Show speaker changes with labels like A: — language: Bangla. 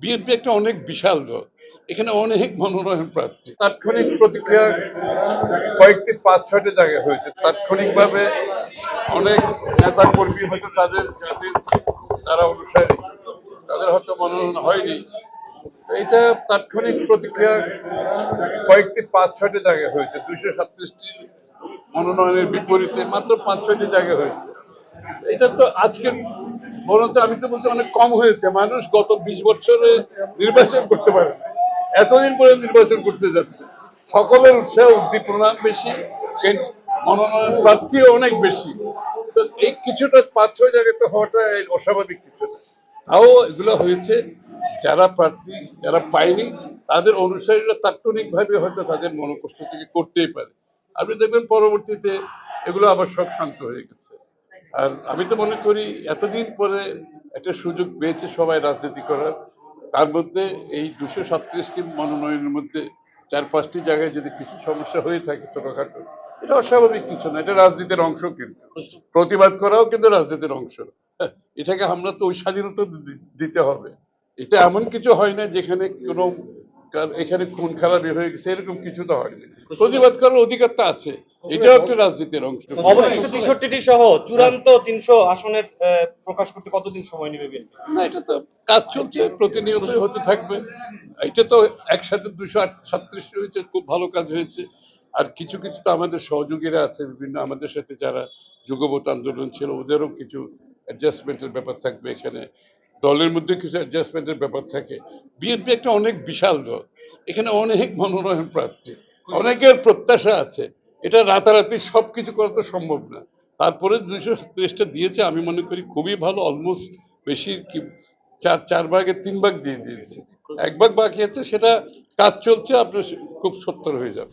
A: বিএনপি একটা অনেক বিশাল দল। এখানে অনেক মনোনয়ন প্রার্থী। তাৎক্ষণিক প্রতিক্রিয়া কয়েকটি পাঁচ, ছয়টা জায়গায় হয়েছে। তাৎক্ষণিকভাবে অনেক নেতা কর্মী হয়তো তাদের যাদের তারা অনুসারী। তাদের হয়তো মনোনয়ন হয়নি। এটা তাৎক্ষণিক প্রতিক্রিয়া কয়েকটি পাঁচ, ছয়টা জায়গায় হয়েছে। দুইশো সাতত্রিশটি মনোনয়নের বিপরীতে মাত্র পাঁচ, ছয়টি জায়গায় হয়েছে। এটা তো আজকের বরঞ্চ আমি তো বলছি অনেক কম হয়েছে। মানুষ গত বিশ বছরে নির্বাচন করতে পারে। এতদিন পরে নির্বাচন করতে যাচ্ছে। সকলের উৎসাহ উদ্দীপনা বেশি মনোনয়ন প্রার্থীও অনেক বেশি। তো এই কিছুটা পাঁচ, ছয় জায়গায় তো হওয়াটা অস্বাভাবিক কিছু তাও এগুলো হয়েছে। যারা প্রার্থী, যারা পায়নি, তাদের অনুসারীরা তাৎক্ষণিকভাবে হয়তো তাদের মনোকষ্ট থেকে করতেই পারে। আপনি দেখবেন পরবর্তীতে এগুলো আবার সব শান্ত হয়ে গেছে। আর আমি তো মনে করি এতদিন পরে একটা সুযোগ পেয়েছে সবাই রাজনীতি করার। তার মধ্যে এই দুশো সাতত্রিশটি মনোনয়নের মধ্যে চার পাঁচটি জায়গায় যদি কিছু সমস্যা হয়ে থাকে ছোটখাটো, এটা অস্বাভাবিক কিছু না, এটা রাজনীতির অংশ কিন্তু। প্রতিবাদ করাও কিন্তু রাজনীতির অংশ। এটাকে আমরা তো ওই স্বাধীনতা দিতে হবে। এটা এমন কিছু হয় না যেখানে কোনো কার- এখানে খুন খারাপি হয়ে গেছে এরকম কিছু তো হয়নি। প্রতিবাদ করার অধিকার তো আছে এটাও একটা রাজনীতির অংশ।
B: অবশিষ্ট তেষট্টিটি সহ চূড়ান্ত তিনশো আসনের প্রকাশ করতে কতদিন সময় নেবে
A: না এটা তো কাজ চলছে প্রতিনিয়তই হতে থাকবে। এটা তো একসাথে দুশো সাতত্রিশ হয়েছে খুব ভালো কাজ হয়েছে। আর কিছু কিছু তো আমাদের সহযোগীরা আছে বিভিন্ন আমাদের সাথে যারা যুগবত আন্দোলন ছিল ওদেরও কিছু অ্যাডজাস্টমেন্টের ব্যাপার থাকবে এখানে। দলের মধ্যে কিছু অ্যাডজাস্টমেন্টের ব্যাপার থাকে। বিএনপি একটা অনেক বিশাল দল। এখানে অনেক মনোনয়ন প্রার্থী। অনেকের প্রত্যাশা আছে। এটা রাতারাতি সব কিছু করা তো সম্ভব না। তারপরে দুইশো সাতত্রিশটা দিয়েছে, আমি মনে করি খুবই ভালো অলমোস্ট বেশি চার চার ভাগের তিন ভাগ দিয়ে দিয়েছে। এক ভাগ বাকি আছে, সেটা কাজ চলছে, আপনার খুব সত্তর হয়ে যাবে।